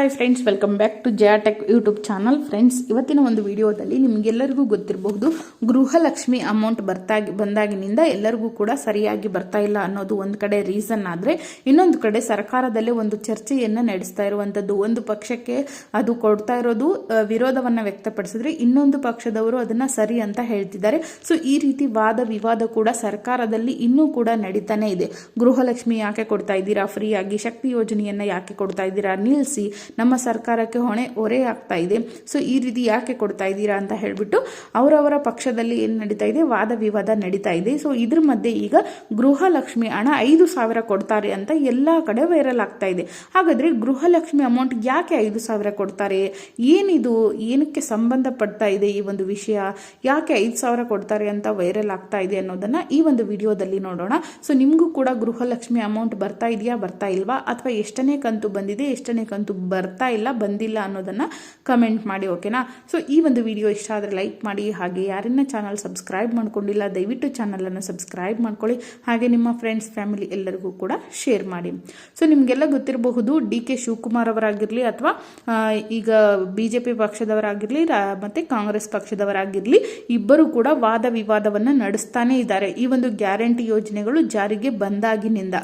Hi friends welcome back to Jaya tech YouTube channel friends ಇವತ್ತಿನ ಒಂದು ವಿಡಿಯೋದಲ್ಲಿ ನಿಮಗೆಲ್ಲರಿಗೂ ಗೊತ್ತಿರಬಹುದು, ಗೃಹಲಕ್ಷ್ಮಿ ಅಮೌಂಟ್ ಬರ್ತಾ ಬಂದಾಗಿನಿಂದ ಎಲ್ಲರಿಗೂ ಕೂಡ ಸರಿಯಾಗಿ ಬರ್ತಾ ಇಲ್ಲ ಅನ್ನೋದು ಒಂದು ಕಡೆ ರೀಸನ್ ಆದರೆ, ಇನ್ನೊಂದು ಕಡೆ ಸರ್ಕಾರದಲ್ಲೇ ಒಂದು ಚರ್ಚೆಯನ್ನು ನಡೆಸ್ತಾ ಇರುವಂಥದ್ದು ಒಂದು ಪಕ್ಷಕ್ಕೆ ಅದು ಕೊಡ್ತಾ ಇರೋದು ವಿರೋಧವನ್ನು ವ್ಯಕ್ತಪಡಿಸಿದ್ರೆ ಇನ್ನೊಂದು ಪಕ್ಷದವರು ಅದನ್ನು ಸರಿ ಅಂತ ಹೇಳ್ತಿದ್ದಾರೆ. ಸೊ ಈ ರೀತಿ ವಾದ ವಿವಾದ ಕೂಡ ಸರ್ಕಾರದಲ್ಲಿ ಇನ್ನೂ ಕೂಡ ನಡೀತಾನೆ ಇದೆ. ಗೃಹಲಕ್ಷ್ಮಿ ಯಾಕೆ ಕೊಡ್ತಾ ಇದ್ದೀರಾ? ಫ್ರೀಯಾಗಿ ಶಕ್ತಿ ಯೋಜನೆಯನ್ನು ಯಾಕೆ ಕೊಡ್ತಾ ಇದ್ದೀರಾ? ನಿಲ್ಲಿಸಿ ನಮ್ಮ ಸರ್ಕಾರಕ್ಕೆ ಹೊಣೆ ಹೊರೆ ಆಗ್ತಾ ಇದೆ. ಸೊ ಈ ರೀತಿ ಯಾಕೆ ಕೊಡ್ತಾ ಇದ್ದೀರಾ ಅಂತ ಹೇಳ್ಬಿಟ್ಟು ಅವರವರ ಪಕ್ಷದಲ್ಲಿ ಏನು ನಡೀತಾ ಇದೆ? ವಾದ ವಿವಾದ ನಡೀತಾ ಇದೆ. ಸೊ ಇದ್ರ ಮಧ್ಯೆ ಈಗ ಗೃಹಲಕ್ಷ್ಮಿ ಹಣ ಐದು ಸಾವಿರ ಕೊಡ್ತಾರೆ ಅಂತ ಎಲ್ಲಾ ಕಡೆ ವೈರಲ್ ಆಗ್ತಾ ಇದೆ. ಹಾಗಾದ್ರೆ ಗೃಹಲಕ್ಷ್ಮಿ ಅಮೌಂಟ್ ಯಾಕೆ ಐದು ಸಾವಿರ ಕೊಡ್ತಾರೆ? ಏನಿದು? ಏನಕ್ಕೆ ಸಂಬಂಧಪಡ್ತಾ ಇದೆ ಈ ಒಂದು ವಿಷಯ? ಯಾಕೆ ಐದು ಸಾವಿರ ಕೊಡ್ತಾರೆ ಅಂತ ವೈರಲ್ ಆಗ್ತಾ ಇದೆ ಅನ್ನೋದನ್ನ ಈ ಒಂದು ವಿಡಿಯೋದಲ್ಲಿ ನೋಡೋಣ. ಸೊ ನಿಮಗೂ ಕೂಡ ಗೃಹಲಕ್ಷ್ಮಿ ಅಮೌಂಟ್ ಬರ್ತಾ ಇದೆಯಾ, ಬರ್ತಾ ಇಲ್ವಾ? ಅಥವಾ ಎಷ್ಟನೇ ಕಂತು ಬಂದಿದೆ, ಎಷ್ಟನೇ ಕಂತು ಬರ್ತಾ ಇಲ್ಲ, ಬಂದಿಲ್ಲ ಅನ್ನೋದನ್ನು ಕಮೆಂಟ್ ಮಾಡಿ ಓಕೆನಾ ಸೊ ಈ ಒಂದು ವಿಡಿಯೋ ಇಷ್ಟ ಆದರೆ ಲೈಕ್ ಮಾಡಿ, ಹಾಗೆ ಯಾರನ್ನ ಚಾನಲ್ ಸಬ್ಸ್ಕ್ರೈಬ್ ಮಾಡ್ಕೊಂಡಿಲ್ಲ, ದಯವಿಟ್ಟು ಚಾನಲನ್ನು ಸಬ್ಸ್ಕ್ರೈಬ್ ಮಾಡ್ಕೊಳ್ಳಿ, ಹಾಗೆ ನಿಮ್ಮ ಫ್ರೆಂಡ್ಸ್ ಫ್ಯಾಮಿಲಿ ಎಲ್ಲರಿಗೂ ಕೂಡ ಶೇರ್ ಮಾಡಿ. ಸೊ ನಿಮಗೆಲ್ಲ ಗೊತ್ತಿರಬಹುದು ಡಿ ಕೆ ಶಿವಕುಮಾರ್ ಅವರಾಗಿರಲಿ ಅಥವಾ ಈಗ ಬಿ ಜೆ ಪಿ ಪಕ್ಷದವರಾಗಿರಲಿ ಮತ್ತು ಕಾಂಗ್ರೆಸ್ ಪಕ್ಷದವರಾಗಿರಲಿ, ಇಬ್ಬರು ಕೂಡ ವಾದ ವಿವಾದವನ್ನು ನಡೆಸ್ತಾನೆ ಇದ್ದಾರೆ. ಈ ಒಂದು ಗ್ಯಾರಂಟಿ ಯೋಜನೆಗಳು ಜಾರಿಗೆ ಬಂದಾಗಿನಿಂದ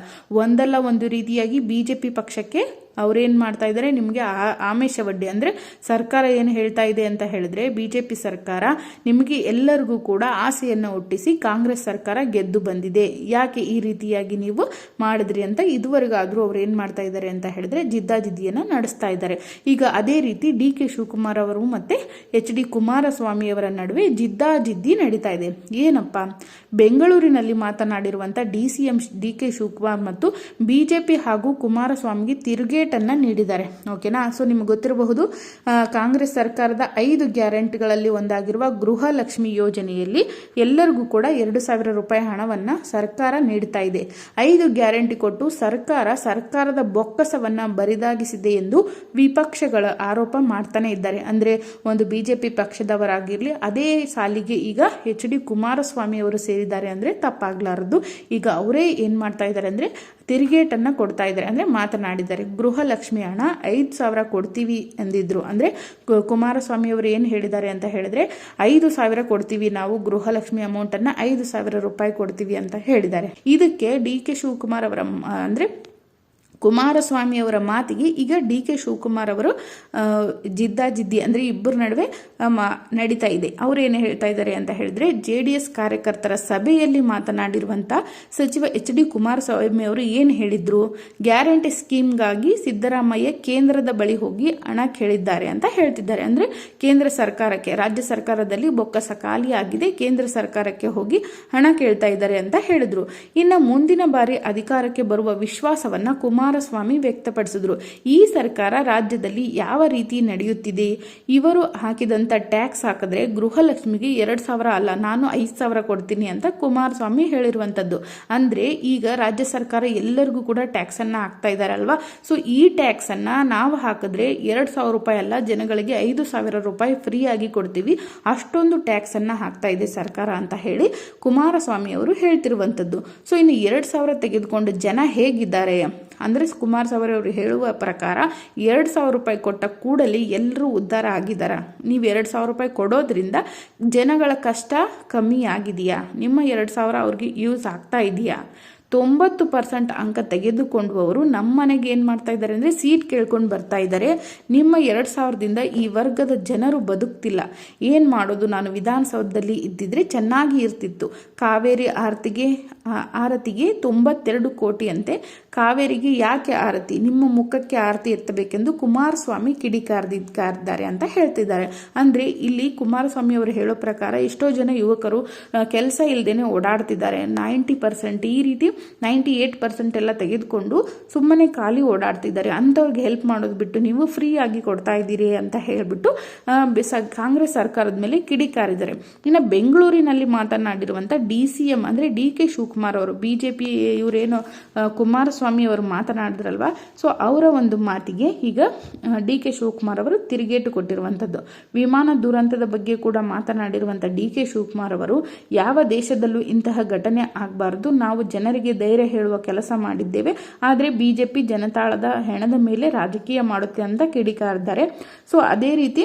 ಒಂದಲ್ಲ ಒಂದು ರೀತಿಯಾಗಿ ಬಿಜೆಪಿ ಪಕ್ಷಕ್ಕೆ ಅವ್ರೇನ್ ಮಾಡ್ತಾ ಇದ್ದಾರೆ ನಿಮಗೆ ಆಮೇಷ ಬಡ್ಡಿ ಅಂದ್ರೆ ಸರ್ಕಾರ ಏನು ಹೇಳ್ತಾ ಇದೆ ಅಂತ ಹೇಳಿದ್ರೆ ಬಿಜೆಪಿ ಸರ್ಕಾರ ನಿಮಗೆ ಎಲ್ಲರಿಗೂ ಕೂಡ ಆಸೆಯನ್ನು ಒಟ್ಟಿಸಿ ಕಾಂಗ್ರೆಸ್ ಸರ್ಕಾರ ಗೆದ್ದು ಬಂದಿದೆ. ಯಾಕೆ ಈ ರೀತಿಯಾಗಿ ನೀವು ಮಾಡಿದ್ರಿ ಅಂತ ಇದುವರೆಗಾದರೂ ಅವ್ರು ಏನು ಮಾಡ್ತಾ ಇದ್ದಾರೆ ಅಂತ ಹೇಳಿದ್ರೆ ಜಿದ್ದಾಜಿದ್ದಿಯನ್ನು ನಡೆಸ್ತಾ ಇದ್ದಾರೆ ಈಗ ಅದೇ ರೀತಿ ಡಿ ಕೆ ಶಿವಕುಮಾರ್ ಅವರು ಮತ್ತೆ ಎಚ್ ಡಿ ಕುಮಾರಸ್ವಾಮಿ ಅವರ ನಡುವೆ ಜಿದ್ದಾಜಿದ್ದಿ ನಡೀತಾ ಇದೆ. ಏನಪ್ಪಾ? ಬೆಂಗಳೂರಿನಲ್ಲಿ ಮಾತನಾಡಿರುವಂತ D C M D K Shivakumar ಮತ್ತು ಬಿಜೆಪಿ ಹಾಗೂ ಕುಮಾರಸ್ವಾಮಿಗೆ ತಿರುಗೇಟನ್ನ ನೀಡಿದ್ದಾರೆ. ಓಕೆನಾ? ಸೊ, ನಿಮ್ಗೆ ಗೊತ್ತಿರಬಹುದು ಕಾಂಗ್ರೆಸ್ ಸರ್ಕಾರದ ಐದು ಗ್ಯಾರಂಟಿಗಳಲ್ಲಿ ಒಂದಾಗಿರುವ ಗೃಹಲಕ್ಷ್ಮಿ ಯೋಜನೆಯಲ್ಲಿ ಎಲ್ಲರಿಗೂ ಕೂಡ ಎರಡು ಸಾವಿರ ರೂಪಾಯಿ ಹಣವನ್ನು ಸರ್ಕಾರ ನೀಡ್ತಾ ಇದೆ. ಐದು ಗ್ಯಾರಂಟಿ ಕೊಟ್ಟು ಸರ್ಕಾರ ಸರ್ಕಾರದ ಬೊಕ್ಕಸವನ್ನು ಬರಿದಾಗಿಸಿದೆ ಎಂದು ವಿಪಕ್ಷಗಳ ಆರೋಪ ಮಾಡ್ತಾನೆ ಇದ್ದಾರೆ. ಅಂದರೆ, ಒಂದು ಬಿಜೆಪಿ ಪಕ್ಷದವರಾಗಿರಲಿ, ಅದೇ ಸಾಲಿಗೆ ಈಗ ಎಚ್ ಡಿ ಕುಮಾರಸ್ವಾಮಿ ಅವರು ಸೇರಿದ್ದಾರೆ ಅಂದರೆ ತಪ್ಪಾಗಲಾರದು. ಈಗ ಅವರೇ ಏನು ಮಾಡ್ತಾ ಇದ್ದಾರೆ ಅಂದ್ರೆ ತಿರುಗೇಟನ್ನ ಕೊಡ್ತಾ ಇದ್ದಾರೆ. ಅಂದರೆ ಮಾತನಾಡಿದ್ದಾರೆ. ಗೃಹಲಕ್ಷ್ಮಿ ಹಣ ಐದು ಸಾವಿರ ಕೊಡ್ತೀವಿ ಎಂದಿದ್ರು ಅಂದರೆ ಕುಮಾರಸ್ವಾಮಿಯವರು ಏನು ಹೇಳಿದ್ದಾರೆ ಅಂತ ಹೇಳಿದ್ರೆ, ಐದು ಸಾವಿರ ಕೊಡ್ತೀವಿ ನಾವು, ಗೃಹಲಕ್ಷ್ಮಿ ಅಮೌಂಟನ್ನು ಐದು ಸಾವಿರ ರೂಪಾಯಿ ಕೊಡ್ತೀವಿ ಅಂತ ಹೇಳಿದ್ದಾರೆ. ಇದಕ್ಕೆ ಡಿ ಕೆ ಶಿವಕುಮಾರ್ ಅವರ ಅಂದ್ರೆ ಕುಮಾರಸ್ವಾಮಿ ಅವರ ಮಾತಿಗೆ ಈಗ ಡಿ ಕೆ ಶಿವಕುಮಾರ್ ಅವರು ಜಿದ್ದಾ ಜಿದ್ದಾಜಿದ್ದಿ ಅಂದರೆ ಇಬ್ಬರ ನಡುವೆ ನಡೀತಾ ಇದೆ. ಅವರು ಏನು ಹೇಳ್ತಾ ಇದ್ದಾರೆ ಅಂತ ಹೇಳಿದ್ರೆ, ಜೆ ಡಿ ಎಸ್ ಕಾರ್ಯಕರ್ತರ ಸಭೆಯಲ್ಲಿ ಮಾತನಾಡಿರುವಂಥ ಸಚಿವ ಎಚ್ ಡಿ ಕುಮಾರಸ್ವಾಮಿ ಅವರು ಏನು ಹೇಳಿದ್ರು? ಗ್ಯಾರಂಟಿ ಸ್ಕೀಮ್ಗಾಗಿ ಸಿದ್ದರಾಮಯ್ಯ ಕೇಂದ್ರದ ಬಳಿ ಹೋಗಿ ಹಣ ಕೇಳಿದ್ದಾರೆ ಅಂತ ಹೇಳ್ತಿದ್ದಾರೆ. ಅಂದರೆ ಕೇಂದ್ರ ಸರ್ಕಾರಕ್ಕೆ, ರಾಜ್ಯ ಸರ್ಕಾರದಲ್ಲಿ ಬೊಕ್ಕಸ ಖಾಲಿಯಾಗಿದೆ ಕೇಂದ್ರ ಸರ್ಕಾರಕ್ಕೆ ಹೋಗಿ ಹಣ ಕೇಳ್ತಾ ಇದ್ದಾರೆ ಅಂತ ಹೇಳಿದ್ರು. ಇನ್ನು ಮುಂದಿನ ಬಾರಿ ಅಧಿಕಾರಕ್ಕೆ ಬರುವ ವಿಶ್ವಾಸವನ್ನು ವಿಶ್ವಾಸವನ್ನ ಕುಮಾರಸ್ವಾಮಿ ವ್ಯಕ್ತಪಡಿಸಿದ್ರು. ಈ ಸರ್ಕಾರ ರಾಜ್ಯದಲ್ಲಿ ಯಾವ ರೀತಿ ನಡೆಯುತ್ತಿದೆ? ಇವರು ಹಾಕಿದಂತ ಟ್ಯಾಕ್ಸ್ ಹಾಕಿದ್ರೆ ಗೃಹಲಕ್ಷ್ಮಿಗೆ ಎರಡ್ ಸಾವಿರ ಅಲ್ಲ, ನಾನು ಐದು ಸಾವಿರ ಕೊಡ್ತೀನಿ ಅಂತ ಕುಮಾರಸ್ವಾಮಿ ಹೇಳಿರುವಂತದ್ದು. ಅಂದ್ರೆ ಈಗ ರಾಜ್ಯ ಸರ್ಕಾರ ಎಲ್ಲರಿಗೂ ಕೂಡ ಟ್ಯಾಕ್ಸ್ ಅನ್ನ ಹಾಕ್ತಾ ಇದಾರಲ್ವಾ? ಸೊ ಈ ಟ್ಯಾಕ್ಸ್ ಅನ್ನ ನಾವು ಹಾಕಿದ್ರೆ ಎರಡ್ ಸಾವಿರ ರೂಪಾಯಿ ಅಲ್ಲ, ಜನಗಳಿಗೆ ಐದು ಸಾವಿರ ರೂಪಾಯಿ ಫ್ರೀ ಆಗಿ ಕೊಡ್ತೀವಿ. ಅಷ್ಟೊಂದು ಟ್ಯಾಕ್ಸ್ ಅನ್ನ ಹಾಕ್ತಾ ಇದೆ ಸರ್ಕಾರ ಅಂತ ಹೇಳಿ ಕುಮಾರಸ್ವಾಮಿ ಅವರು ಹೇಳ್ತಿರುವಂತದ್ದು. ಸೊ ಇನ್ನು ಎರಡ್ ಸಾವಿರ ತೆಗೆದುಕೊಂಡು ಜನ ಹೇಗಿದ್ದಾರೆ? ಕುಮಾರಸ್ವಾಮಿ ಅವರು ಹೇಳುವ ಪ್ರಕಾರ ಎರಡು ಸಾವಿರ ರೂಪಾಯಿ ಕೊಟ್ಟ ಕೂಡಲೇ ಎಲ್ಲರೂ ಉದ್ಧಾರ ಆಗಿದ್ದಾರೆ. ನೀವು ಎರಡು ಸಾವಿರ ರೂಪಾಯಿ ಕೊಡೋದ್ರಿಂದ ಜನಗಳ ಕಷ್ಟ ಕಮ್ಮಿ ಆಗಿದೆಯಾ? ನಿಮ್ಮ ಎರಡು ಸಾವಿರ ಅವ್ರಿಗೆ ಯೂಸ್ ಆಗ್ತಾ ಇದೆಯಾ? ತೊಂಬತ್ತು ಪರ್ಸೆಂಟ್ ಅಂಕ ತೆಗೆದುಕೊಂಡವರು ನಮ್ಮ ಮನೆಗೆ ಏನು ಮಾಡ್ತಾ ಇದ್ದಾರೆ ಅಂದರೆ ಸೀಟ್ ಕೇಳ್ಕೊಂಡು ಬರ್ತಾ ಇದ್ದಾರೆ. ನಿಮ್ಮ ಎರಡು ಸಾವಿರದಿಂದ ಈ ವರ್ಗದ ಜನರು ಬದುಕ್ತಿಲ್ಲ. ಏನು ಮಾಡೋದು? ನಾನು ವಿಧಾನಸೌಧದಲ್ಲಿ ಇದ್ದಿದ್ರೆ ಚೆನ್ನಾಗಿ ಇರ್ತಿತ್ತು. ಕಾವೇರಿ ಆರತಿಗೆ ಆರತಿಗೆ ತೊಂಬತ್ತೆರಡು ಕೋಟಿ ಅಂತೆ ಕಾವೇರಿಗೆ ಯಾಕೆ ಆರತಿ? ನಿಮ್ಮ ಮುಖಕ್ಕೆ ಆರತಿ ಎತ್ತಬೇಕೆಂದು ಕುಮಾರಸ್ವಾಮಿ ಕಿಡಿಕಾರ್ದಿದ್ದಾರೆ ಅಂತ ಹೇಳ್ತಿದ್ದಾರೆ. ಅಂದ್ರೆ ಇಲ್ಲಿ ಕುಮಾರಸ್ವಾಮಿ ಅವರು ಹೇಳೋ ಪ್ರಕಾರ ಎಷ್ಟೋ ಜನ ಯುವಕರು ಕೆಲಸ ಇಲ್ಲದೇನೆ ಓಡಾಡ್ತಿದ್ದಾರೆ. ನೈಂಟಿ ಪರ್ಸೆಂಟ್ ಈ ರೀತಿ ನೈಂಟಿ ಏಯ್ಟ್ ಪರ್ಸೆಂಟ್ ಎಲ್ಲ ತೆಗೆದುಕೊಂಡು ಸುಮ್ಮನೆ ಖಾಲಿ ಓಡಾಡ್ತಿದ್ದಾರೆ. ಅಂಥವ್ರಿಗೆ ಹೆಲ್ಪ್ ಮಾಡೋದು ಬಿಟ್ಟು ನೀವು ಫ್ರೀ ಆಗಿ ಕೊಡ್ತಾ ಇದ್ದೀರಿ ಅಂತ ಹೇಳ್ಬಿಟ್ಟು ಕಾಂಗ್ರೆಸ್ ಸರ್ಕಾರದ ಮೇಲೆ ಕಿಡಿಕಾರಿದ್ದಾರೆ ಇನ್ನು ಬೆಂಗಳೂರಿನಲ್ಲಿ ಮಾತನಾಡಿರುವಂಥ ಡಿ ಸಿ ಎಂ ಅಂದ್ರೆ ಡಿ ಕೆ ಶಿವಕುಮಾರ್ ಅವರು ಬಿಜೆಪಿ ಇವರೇನು ಆ, ಕುಮಾರಸ್ವಾಮಿ ಅವರು ಮಾತನಾಡಿದ್ರಲ್ವಾ? ಸೊ ಅವರ ಒಂದು ಮಾತಿಗೆ ಈಗ ಡಿ ಕೆ ಶಿವಕುಮಾರ್ ಅವರು ತಿರುಗೇಟು ಕೊಟ್ಟಿರುವಂಥದ್ದು. ವಿಮಾನ ದುರಂತದ ಬಗ್ಗೆ ಕೂಡ ಮಾತನಾಡಿರುವಂಥ ಡಿ ಕೆ ಶಿವಕುಮಾರ್ ಅವರು ಯಾವ ದೇಶದಲ್ಲೂ ಇಂತಹ ಘಟನೆ ಆಗಬಾರ್ದು. ನಾವು ಜನರಿಗೆ ಜನರಿಗೆ ಧೈರ್ಯ ಹೇಳುವ ಕೆಲಸ ಮಾಡಿದ್ದೇವೆ. ಆದರೆ ಬಿಜೆಪಿ ಜನತಾಳದ ಹೆಣದ ಮೇಲೆ ರಾಜಕೀಯ ಮಾಡುತ್ತೆ ಅಂತ ಕಿಡಿಕಾರಿದ್ದಾರೆ. ಸೊ ಅದೇ ರೀತಿ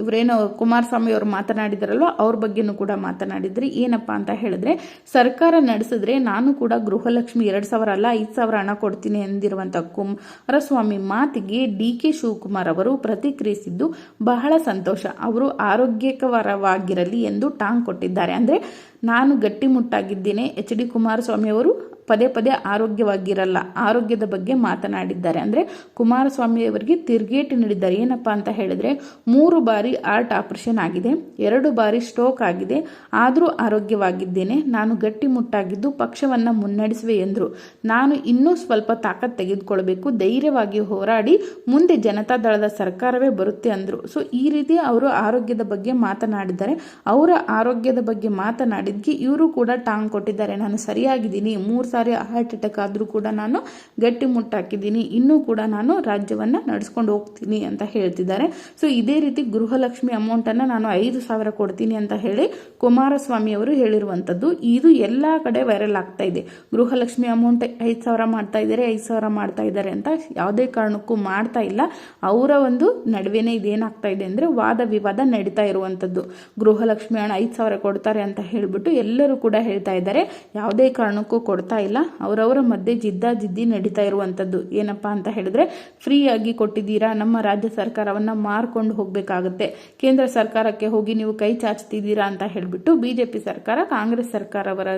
ಇವರೇನೋ ಕುಮಾರಸ್ವಾಮಿ ಅವರು ಮಾತನಾಡಿದ್ರಲ್ವ, ಅವ್ರ ಬಗ್ಗೆನೂ ಕೂಡ ಮಾತನಾಡಿದ್ರಿ. ಏನಪ್ಪ ಅಂತ ಹೇಳಿದ್ರೆ, ಸರ್ಕಾರ ನಡೆಸಿದ್ರೆ ನಾನು ಕೂಡ ಗೃಹಲಕ್ಷ್ಮಿ ಎರಡು ಸಾವಿರ ಅಲ್ಲ, ಐದು ಸಾವಿರ ಹಣ ಕೊಡ್ತೀನಿ ಎಂದಿರುವಂಥ ಕುಮಾರಸ್ವಾಮಿ ಮಾತಿಗೆ ಡಿ ಕೆ ಶಿವಕುಮಾರ್ ಅವರು ಪ್ರತಿಕ್ರಿಯಿಸಿದ್ದು ಬಹಳ ಸಂತೋಷ. ಅವರು ಆರೋಗ್ಯಕರವಾಗಿರಲಿ ಎಂದು ಟಾಂಗ್ ಕೊಟ್ಟಿದ್ದಾರೆ. ಅಂದರೆ ನಾನು ಗಟ್ಟಿಮುಟ್ಟಾಗಿದ್ದೇನೆ, ಎಚ್ ಡಿ ಕುಮಾರಸ್ವಾಮಿ ಅವರು ಪದೇ ಪದೇ ಆರೋಗ್ಯವಾಗಿರಲ್ಲ, ಆರೋಗ್ಯದ ಬಗ್ಗೆ ಮಾತನಾಡಿದ್ದಾರೆ. ಅಂದರೆ ಕುಮಾರಸ್ವಾಮಿ ಅವರಿಗೆ ತಿರುಗೇಟು ನೀಡಿದ್ದಾರೆ. ಏನಪ್ಪ ಅಂತ ಹೇಳಿದ್ರೆ, ಮೂರು ಬಾರಿ ಆರ್ಟ್ ಆಪರೇಷನ್ ಆಗಿದೆ, ಎರಡು ಬಾರಿ ಸ್ಟ್ರೋಕ್ ಆಗಿದೆ, ಆದರೂ ಆರೋಗ್ಯವಾಗಿದ್ದೇನೆ, ನಾನು ಗಟ್ಟಿಮುಟ್ಟಾಗಿದ್ದು ಪಕ್ಷವನ್ನು ಮುನ್ನಡೆಸುವೆ ಎಂದರು. ನಾನು ಇನ್ನೂ ಸ್ವಲ್ಪ ತಾಕತ್ ತೆಗೆದುಕೊಳ್ಬೇಕು, ಧೈರ್ಯವಾಗಿ ಹೋರಾಡಿ ಮುಂದೆ ಜನತಾ ದಳದ ಸರ್ಕಾರವೇ ಬರುತ್ತೆ ಅಂದರು. ಸೊ ಈ ರೀತಿ ಅವರು ಆರೋಗ್ಯದ ಬಗ್ಗೆ ಮಾತನಾಡಿದ್ದಾರೆ. ಅವರ ಆರೋಗ್ಯದ ಬಗ್ಗೆ ಮಾತನಾಡಿದ್ಕೆ ಇವರು ಕೂಡ ಟಾಂಗ್ ಕೊಟ್ಟಿದ್ದಾರೆ. ನಾನು ಸರಿಯಾಗಿದ್ದೀನಿ, ಮೂರು ಸಾರಿ ಹಾರ್ಟ್ ಅಟ್ಯಾಕ್ ಆದರೂ ಕೂಡ ನಾನು ಗಟ್ಟಿ ಮುಟ್ಟಾಕಿದ್ದೀನಿ ಇನ್ನೂ ಕೂಡ ನಾನು ರಾಜ್ಯವನ್ನು ನಡೆಸ್ಕೊಂಡು ಹೋಗ್ತೀನಿ ಅಂತ ಹೇಳ್ತಿದ್ದಾರೆ. ಸೊ ಇದೇ ರೀತಿ ಗೃಹಲಕ್ಷ್ಮಿ ಅಮೌಂಟನ್ನು ನಾನು ಐದು ಸಾವಿರ ಕೊಡ್ತೀನಿ ಅಂತ ಹೇಳಿ ಕುಮಾರಸ್ವಾಮಿ ಅವರು ಹೇಳಿರುವಂಥದ್ದು. ಇದು ಎಲ್ಲ ಕಡೆ ವೈರಲ್ ಆಗ್ತಾ ಇದೆ. ಗೃಹಲಕ್ಷ್ಮಿ ಅಮೌಂಟ್ ಐದು ಸಾವಿರ ಮಾಡ್ತಾ ಇದ್ದಾರೆ, ಐದು ಸಾವಿರ ಮಾಡ್ತಾ ಇದ್ದಾರೆ ಅಂತ ಯಾವುದೇ ಕಾರಣಕ್ಕೂ ಮಾಡ್ತಾ ಇಲ್ಲ. ಅವರ ಒಂದು ನಡುವೆನೇ ಇದೇನಾಗ್ತಾ ಇದೆ ಅಂದರೆ ವಾದ ವಿವಾದ ನಡೀತಾ ಇರುವಂಥದ್ದು. ಗೃಹಲಕ್ಷ್ಮಿ ಹಣ ಐದು ಸಾವಿರ ಕೊಡ್ತಾರೆ ಅಂತ ಹೇಳಿಬಿಟ್ಟು ಎಲ್ಲರೂ ಕೂಡ ಹೇಳ್ತಾ ಇದ್ದಾರೆ. ಯಾವುದೇ ಕಾರಣಕ್ಕೂ ಕೊಡ್ತಾ ಇಲ್ಲ. ಅವರವರ ಮಧ್ಯೆ ಜಿದ್ದಾಜಿದ್ದಿ ನಡೀತಾ ಇರುವಂಥದ್ದು ಏನಪ್ಪ ಅಂತ ಹೇಳಿದ್ರೆ ಫ್ರೀ ಆಗಿ ಕೊಟ್ಟಿದ್ದೀರಾ? ನಮ್ಮ ರಾಜ್ಯ ಸರ್ಕಾರವನ್ನ ಮಾರ್ಕೊಂಡು ಹೋಗಬೇಕಾಗುತ್ತೆ. ಕೇಂದ್ರ ಸರ್ಕಾರಕ್ಕೆ ಹೋಗಿ ನೀವು ಕೈ ಚಾಚ್ತಿದ್ದೀರಾ ಅಂತ ಹೇಳಿಬಿಟ್ಟು ಬಿಜೆಪಿ ಸರ್ಕಾರ, ಕಾಂಗ್ರೆಸ್ ಸರ್ಕಾರವರ,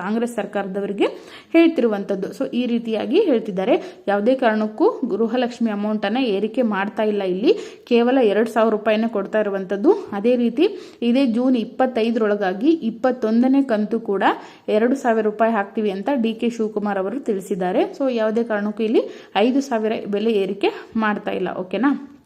ಕಾಂಗ್ರೆಸ್ ಸರ್ಕಾರದವರಿಗೆ ಹೇಳ್ತಿರುವಂಥದ್ದು ಸೊ ಈ ರೀತಿಯಾಗಿ ಹೇಳ್ತಿದ್ದಾರೆ. ಯಾವುದೇ ಕಾರಣಕ್ಕೂ ಗೃಹಲಕ್ಷ್ಮಿ ಅಮೌಂಟನ್ನು ಏರಿಕೆ ಮಾಡ್ತಾ ಇಲ್ಲ ಇಲ್ಲಿ. ಕೇವಲ ಎರಡು ಸಾವಿರ ರೂಪಾಯಿನ ಕೊಡ್ತಾ ಇರುವಂಥದ್ದು ಅದೇ ರೀತಿ, ಇದೇ ಜೂನ್ ಇಪ್ಪತ್ತೈದರೊಳಗಾಗಿ ಇಪ್ಪತ್ತೊಂದನೇ ಕಂತು ಕೂಡ ಎರಡು ಸಾವಿರ ರೂಪಾಯಿ ಹಾಕ್ತೀವಿ ಅಂತ ಡಿ ಕೆ ಶಿವಕುಮಾರ್ ಅವರು ತಿಳಿಸಿದ್ದಾರೆ. ಸೊ ಯಾವುದೇ ಕಾರಣಕ್ಕೂ ಇಲ್ಲಿ ಐದು ಸಾವಿರ ಬೆಲೆ ಏರಿಕೆ ಮಾಡ್ತಾ ಇಲ್ಲ. ಓಕೆನಾ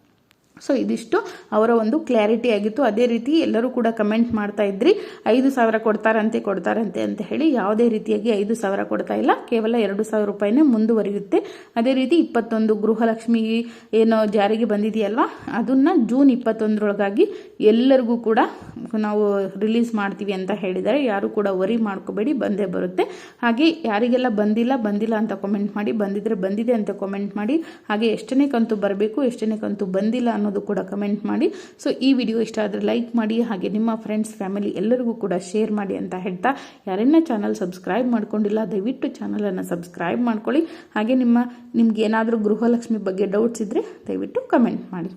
ಸೊ ಇದಿಷ್ಟು ಅವರ ಒಂದು ಕ್ಲಾರಿಟಿ ಆಗಿತ್ತು. ಅದೇ ರೀತಿ ಎಲ್ಲರೂ ಕೂಡ ಕಮೆಂಟ್ ಮಾಡ್ತಾ ಇದ್ರಿ. ಐದು ಸಾವಿರ ಕೊಡ್ತಾರಂತೆ ಕೊಡ್ತಾರಂತೆ ಅಂತ ಹೇಳಿ ಯಾವುದೇ ರೀತಿಯಾಗಿ ಐದು ಸಾವಿರ ಕೊಡ್ತಾ ಇಲ್ಲ. ಕೇವಲ ಎರಡು ಸಾವಿರ ರೂಪಾಯಿನೇ ಮುಂದುವರಿಯುತ್ತೆ. ಅದೇ ರೀತಿ ಇಪ್ಪತ್ತೊಂದು ಗೃಹಲಕ್ಷ್ಮಿ ಏನೋ ಜಾರಿಗೆ ಬಂದಿದೆಯಲ್ವಾ? ಅದನ್ನ ಜೂನ್ ಇಪ್ಪತ್ತೊಂದರೊಳಗಾಗಿ ಎಲ್ಲರಿಗೂ ಕೂಡ ನಾವು ರಿಲೀಸ್ ಮಾಡ್ತೀವಿ ಅಂತ ಹೇಳಿದ್ದಾರೆ. ಯಾರು ಕೂಡ ವರಿ ಮಾಡ್ಕೋಬೇಡಿ, ಬಂದೇ ಬರುತ್ತೆ. ಹಾಗೆ ಯಾರಿಗೆಲ್ಲ ಬಂದಿಲ್ಲ ಬಂದಿಲ್ಲ ಅಂತ ಕಮೆಂಟ್ ಮಾಡಿ, ಬಂದಿದ್ರೆ ಬಂದಿದೆ ಅಂತ ಕಮೆಂಟ್ ಮಾಡಿ, ಹಾಗೆ ಎಷ್ಟನೇ ಕಂತು ಬರಬೇಕು ಎಷ್ಟನೇ ಕಂತು ಬಂದಿಲ್ಲ ಅನ್ನೋದು ಕೂಡ ಕಮೆಂಟ್ ಮಾಡಿ. ಸೊ ಈ ವಿಡಿಯೋ ಇಷ್ಟ ಆದರೆ ಲೈಕ್ ಮಾಡಿ, ಹಾಗೆ ನಿಮ್ಮ ಫ್ರೆಂಡ್ಸ್ ಫ್ಯಾಮಿಲಿ ಎಲ್ಲರಿಗೂ ಕೂಡ ಶೇರ್ ಮಾಡಿ ಅಂತ ಹೇಳ್ತಾ ಯಾರನ್ನ ಚಾನಲ್ ಸಬ್ಸ್ಕ್ರೈಬ್ ಮಾಡ್ಕೊಂಡಿಲ್ಲ, ದಯವಿಟ್ಟು ಚಾನಲನ್ನು ಸಬ್ಸ್ಕ್ರೈಬ್ ಮಾಡ್ಕೊಳ್ಳಿ. ಹಾಗೆ ನಿಮ್ಮ, ನಿಮ್ಗೆ ಏನಾದರೂ ಗೃಹಲಕ್ಷ್ಮಿ ಬಗ್ಗೆ ಡೌಟ್ಸ್ ಇದ್ದರೆ ದಯವಿಟ್ಟು ಕಮೆಂಟ್ ಮಾಡಿ.